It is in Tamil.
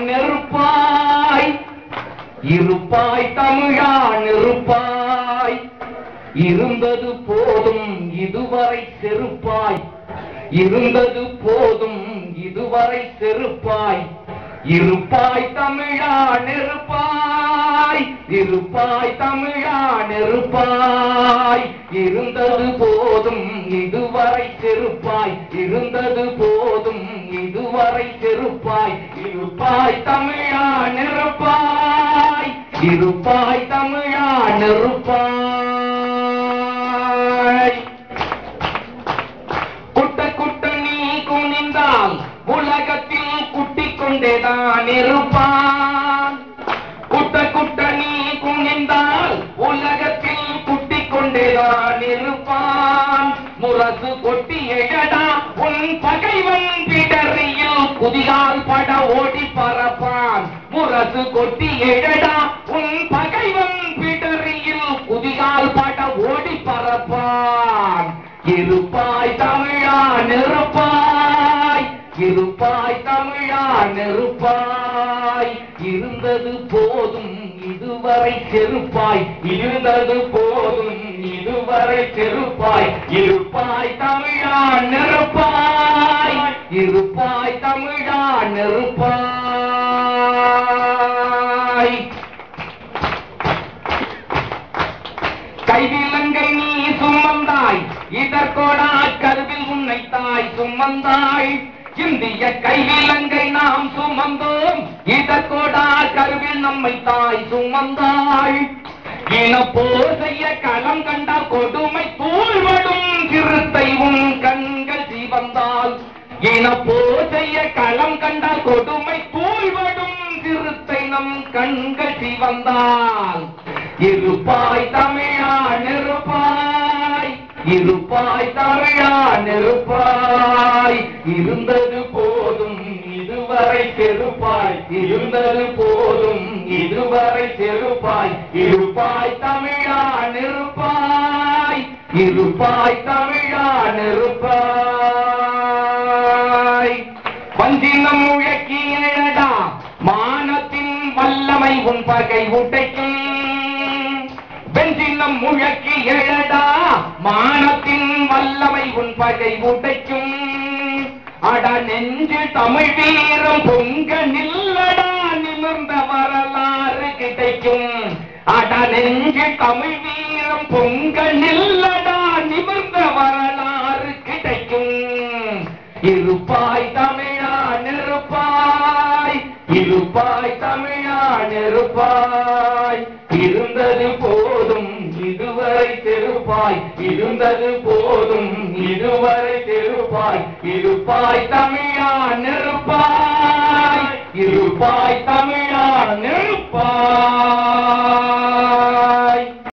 நெருப்பாய்? இருப்பாய் தமிழா நெருப்பாய். இருந்தது போதும் இதுவரை செருப்பாய். இருந்தது போதும் இதுவரை செருப்பாய். இருப்பாய் தமிழா நெருப்பாய். இருப்பாய் தமிழா நெருப்பாய். இருந்தது போதும் இதுவரை செருப்பாய். இருந்தது போதும் வரை செருப்பாய் இருப்பாய் தமிழா நெருப்பாய் இருப்பாய் தமிழா நெருப்பாய். குட்ட குட்ட நீ குனிந்தால் உலகத்தில் குட்டிக் கொண்டேதான் இருப்பான் குட்ட குட்ட நீ குனிந்தால் உலகத்தில் குட்டிக் கொண்டேதான் இருப்பான் முரசு கொட்டி எழடா கையால் பட ஓடி பறப்பான். முரசு கொட்டி எழடா. உன் பகைவன் பிடரியில் குதிகால் பட ஓடி பறப்பான். இருப்பாய் தமிழா நெருப்பாய். இருப்பாய் தமிழா நெருப்பாய். இருந்தது போதும் இதுவரை செருப்பாய். இருந்தது போதும் இதுவரை செருப்பாய். இருப்பாய் தமிழா நெருப்பாய். இருப்பாய் தமிழா நெருப்பாய். கைவிலங்கை நீ சுமந்தாய் இதற்கோடா கருவில் உன்னை தாய் சுமந்தாய். இந்திய கைவிலங்கை நாம் சுமந்தோம் இதற்கோடா கருவில் நம்மை தாய் சுமந்தாய். இனப்போர் செய்ய களம் கண்ட கொடுமை தூள்வடும் திரு இன போதைய களம் கண்டால் கொடுமை போய்வடும் சிறுத்தை நம் கண்கள் சிவந்தால். இருப்பாய் தமிழா நெருப்பாய் இருப்பாய் தமிழா நெருப்பாய். இருந்தது போதும் இதுவரை செருப்பாய் இருந்தது போதும் இதுவரை செருப்பாய். இருப்பாய் தமிழா நெருப்பாய் இருப்பாய் தமிழா நெரு வஞ்சினம் முழக்கி எழடா மானத்தின் வல்லமை உன் பகை உடைக்கும். வெஞ்சினம் முழக்கி எழடா. மானத்தின் வல்லமை உன் பகை உடைக்கும். அட நெஞ்சு தமிழ் வீரம் பொங்க நில்லடா. நிமிர்ந்த வரலாறு கிடைக்கும். அட நெஞ்சு தமிழ் வீரம் பொங்க நில்லடா. நிமிர்ந்த வரலாறு கிடைக்கும். இருப்பாய் தமிழ் இருப்பாய் தமிழா நெருப்பாய் இருந்தது போதும் இதுவரை தெருப்பாய். இருந்தது போதும் இதுவரை தெருப்பாய். இருப்பாய் தமிழா நெருப்பாய் இருப்பாய் தமிழ்